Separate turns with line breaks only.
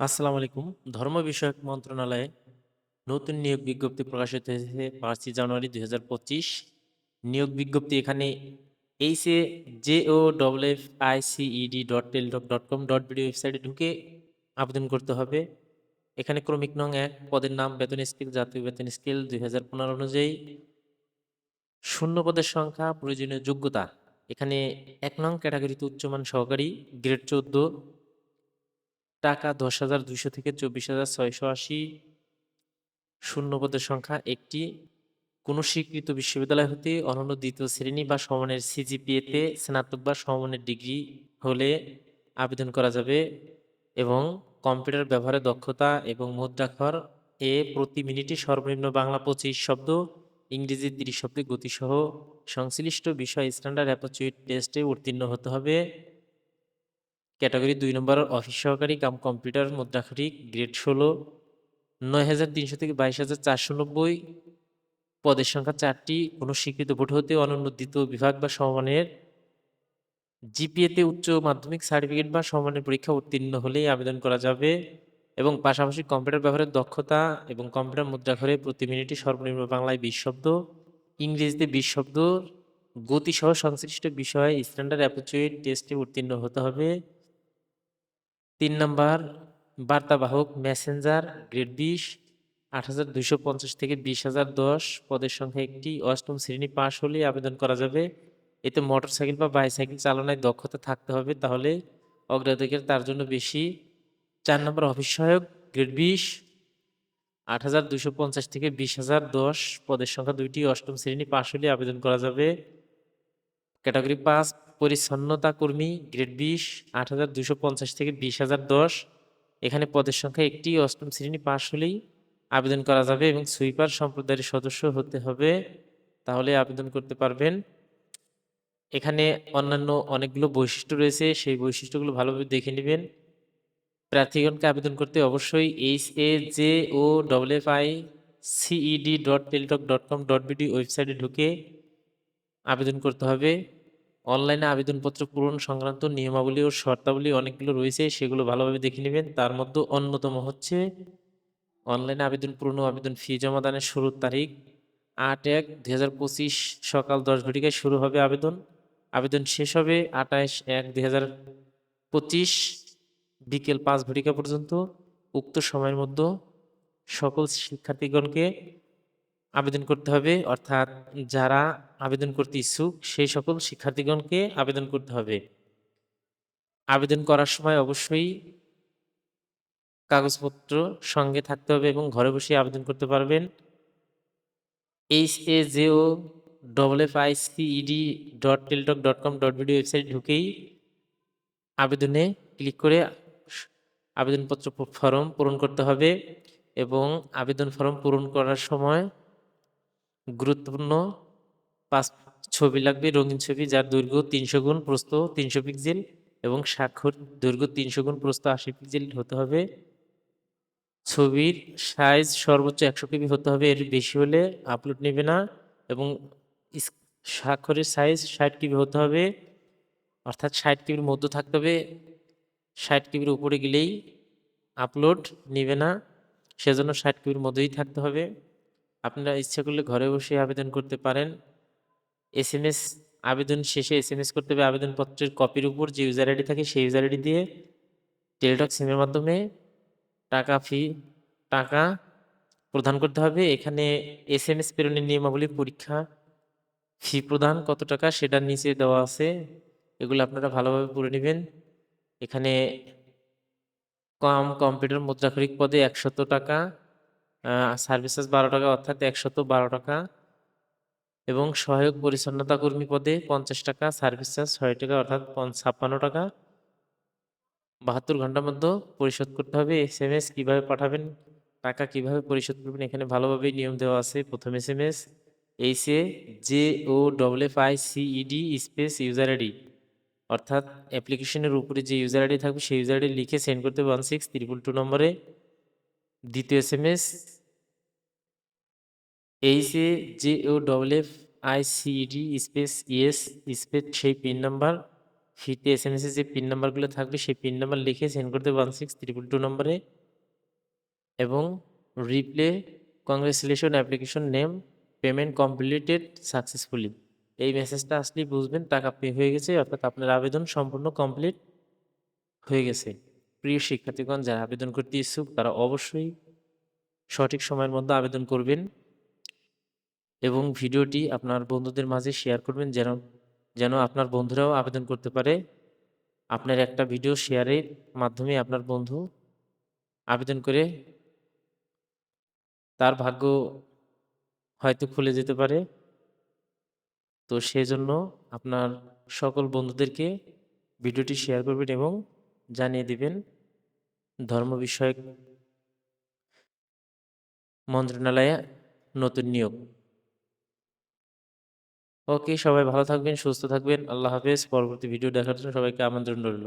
আসসালামু আলাইকুম। ধর্ম বিষয়ক মন্ত্রণালয়ে নতুন নিয়োগ বিজ্ঞপ্তি প্রকাশিত হয়েছে ৫ই জানুয়ারি ২০২৫ নিয়োগ বিজ্ঞপ্তি এখানে hajofficed.টেলিটক.com.bd ওয়েবসাইটে ঢুকে আবেদন করতে হবে। এখানে ক্রমিক নং এক, পদের নাম, বেতন স্কেল, জাতীয় বেতন স্কেল ২০১৫ অনুযায়ী শূন্য পদের সংখ্যা, প্রয়োজনীয় যোগ্যতা এখানে এক নং ক্যাটাগরিতে উচ্চমান সহকারী, গ্রেড ১৪ টাকা দশ হাজার দুইশো থেকে চব্বিশ হাজার ছয়শো আশি শূন্যপদের সংখ্যা একটি। কোনো স্বীকৃত বিশ্ববিদ্যালয় হতে অনন্য দ্বিতীয় শ্রেণি বা সমানের সিজিপিএতে স্নাতক বা সমানের ডিগ্রি হলে আবেদন করা যাবে এবং কম্পিউটার ব্যবহারে দক্ষতা এবং মুদ্রাক্ষর এ প্রতি মিনিটে সর্বনিম্ন বাংলা পঁচিশ শব্দ ইংরেজি তিরিশ শব্দে গতিসহ সংশ্লিষ্ট বিষয় স্ট্যান্ডার্ড অ্যাপোচুইট টেস্টে উত্তীর্ণ হতে হবে। ক্যাটাগরি দুই নম্বর অফিস সহকারী কাম কম্পিউটার মুদ্রাক্ষরিক গ্রেড ষোলো, নয় হাজার তিনশো থেকে বাইশ হাজার চারশো নব্বই। পদের সংখ্যা চারটি কোনো স্বীকৃত ভোট হতে অনন্য দ্বিতীয় বিভাগ বা সমমানের। জিপিএতে উচ্চ মাধ্যমিক সার্টিফিকেট বা সমমানের পরীক্ষা উত্তীর্ণ হলেই আবেদন করা যাবে এবং পাশাপাশি কম্পিউটার ব্যবহারের দক্ষতা এবং কম্পিউটার মুদ্রাক্ষরে প্রতি মিনিটে সর্বনিম্ন বাংলায় বিশ শব্দ, ইংরেজিতে বিশ শব্দ, গতিসহ সংশ্লিষ্ট বিষয়ে স্ট্যান্ডার্ড অ্যাপোচুইট টেস্টে উত্তীর্ণ হতে হবে। তিন নম্বর, বার্তাবাহক মেসেঞ্জার গ্রেড বিশ আট হাজার দুইশো পঞ্চাশ থেকে বিশ হাজার দশ, পদের সংখ্যা একটি, অষ্টম শ্রেণি পাশ হলে আবেদন করা যাবে। এতে মোটরসাইকেল বা বাইসাইকেল চালনায় দক্ষতা থাকতে হবে, তাহলে অগ্রাধিকার তার জন্য বেশি। চার নম্বর, অফিস সহায়ক গ্রেড বিশ আট হাজার দুইশো পঞ্চাশ থেকে বিশ হাজার দশ, পদের সংখ্যা দুইটি, অষ্টম শ্রেণি পাশ হলে আবেদন করা যাবে। ক্যাটাগরি পাঁচ পরিচ্ছন্নতা কর্মী গ্রেড বিশ, আট হাজার দুশো পঞ্চাশ থেকে বিশ হাজার দশ। এখানে পদের সংখ্যা একটি, অষ্টম শ্রেণি পাশ হলেই আবেদন করা যাবে এবং সুইপার সম্প্রদায়ের সদস্য হতে হবে, তাহলে আবেদন করতে পারবেন। এখানে অন্যান্য অনেকগুলো বৈশিষ্ট্য রয়েছে, সেই বৈশিষ্ট্যগুলো ভালোভাবে দেখে নেবেন। প্রার্থীগণকে আবেদন করতে অবশ্যই H A J O double F I C E D dot Teletalk dot com dot BD ওয়েবসাইটে ঢুকে আবেদন করতে হবে। অনলাইনে আবেদনপত্র পূরণ সংক্রান্ত নিয়মাবলী ও শর্তাবলী অনেকগুলো রয়েছে, সেগুলো ভালোভাবে দেখে নেবেন। তার মধ্যে অন্যতম হচ্ছে অনলাইনে আবেদন পূরণ ও আবেদন ফি জমা দানের শুরুর তারিখ আট এক দুই হাজার পঁচিশ সকাল দশ ঘটিকায় শুরু হবে আবেদন। আবেদন শেষ হবে আঠাশ এক দুই হাজার পঁচিশ বিকেল পাঁচ ঘটিকা পর্যন্ত। উক্ত সময়ের মধ্যে সকল শিক্ষার্থীগণকে আবেদন করতে হবে, অর্থাৎ যারা আবেদন করতে ইচ্ছুক, সেই সকল শিক্ষার্থীগণকে আবেদন করতে হবে। আবেদন করার সময় অবশ্যই কাগজপত্র সঙ্গে থাকতে হবে এবং ঘরে বসে আবেদন করতে পারবেন। H A J O double F I C E D dot Teletalk dot com dot BD website ঢুকেই আবেদনে ক্লিক করে আবেদনপত্র ফর্ম পূরণ করতে হবে এবং আবেদন ফর্ম পূরণ করার সময় গুরুত্বপূর্ণ পাঁচ ছবি লাগবে, রঙিন ছবি, যার দৈর্ঘ্য তিনশো গুণ প্রস্থ তিনশো পিক্সেল এবং স্বাক্ষর দৈর্ঘ্য তিনশো গুণ প্রস্থ আশি পিক্সেল হতে হবে। ছবির সাইজ সর্বোচ্চ একশো কেবি হতে হবে, এর বেশি হলে আপলোড নেবে না এবং স্বাক্ষরের সাইজ ষাট কেবি হতে হবে। অর্থাৎ ষাট কেবির মধ্যে থাকতে হবে, ষাট কেবির উপরে গেলেই আপলোড নেবে না, সেজন্য ষাট কেবির মধ্যেই থাকতে হবে। আপনারা ইচ্ছা করলে ঘরে বসে আবেদন করতে পারেন। এস এম এস আবেদন শেষে এস এম এস করতে হবে আবেদনপত্রের কপির উপর যে ইউজার আইডি থাকে সেই ইউজার আইডি দিয়ে টেলিটক সিমের মাধ্যমে টাকা ফি টাকা প্রদান করতে হবে। এখানে এস এম এস প্রেরণের নিয়মাবলী পরীক্ষা ফি প্রদান কত টাকা সেটার নিচে দেওয়া আছে। এগুলো আপনারা ভালোভাবে পড়ে নেবেন। এখানে কম কম্পিউটার মুদ্রাক্ষরিক পদে একশত টাকা সার্ভিসেস বারো টাকা, অর্থাৎ একশত বারো টাকা। এবং সহায়ক পরিচ্ছন্নতা কর্মী পদে পঞ্চাশ টাকা সার্ভিস চার্জ ছয় টাকা, অর্থাৎ ছাপ্পান্ন টাকা। বাহাত্তর ঘণ্টার মধ্যে পরিশোধ করতে হবে এস এম এস কীভাবে পাঠাবেন, টাকা কীভাবে পরিশোধ করবেন, এখানে ভালোভাবেই নিয়ম দেওয়া আছে। প্রথম S M S H A J O double F I C E D space user ID অর্থাৎ অ্যাপ্লিকেশনের উপরে যে ইউজার আইডি থাকবে, সেই ইউজার আইডি লিখে সেন্ড করতে ওয়ান সিক্স ত্রিপুল টু নম্বরে। দ্বিতীয় S M S H A J O double F I C D space yes space সেই পিন নাম্বার ফিতে এস এম এসে যে পিন নাম্বারগুলো থাকবে, সেই পিন নাম্বার লিখে সেন্ড করতে ওয়ান সিক্স ত্রিপুল টু নম্বরে এবং reply congratulation application name payment completed successfully এই মেসেজটা আসলেই বুঝবেন, টাকা পে হয়ে গেছে, অর্থাৎ আপনার আবেদন সম্পূর্ণ কমপ্লিট হয়ে গেছে। প্রিয় শিক্ষার্থীগণ, যারা আবেদন করতে ইচ্ছুক, তারা অবশ্যই সঠিক সময়ের মধ্যে আবেদন করবেন। এবং ভিডিওটি আপনার বন্ধুদের মাঝে শেয়ার করবেন যেন যেন আপনার বন্ধুরাও আবেদন করতে পারে। আপনার একটা ভিডিও শেয়ারের মাধ্যমে আপনার বন্ধু আবেদন করে তার ভাগ্য হয়তো খুলে যেতে পারে। তো সেজন্য আপনার সকল বন্ধুদেরকে ভিডিওটি শেয়ার করবেন এবং জানিয়ে দিবেন ধর্ম বিষয়ক মন্ত্রণালয়ে নতুন নিয়োগ। ওকে সবাই ভালো থাকবেন, সুস্থ থাকবেন। আল্লাহ হাফেজ। পরবর্তী ভিডিও দেখার জন্য সবাইকে আমন্ত্রণ রইল।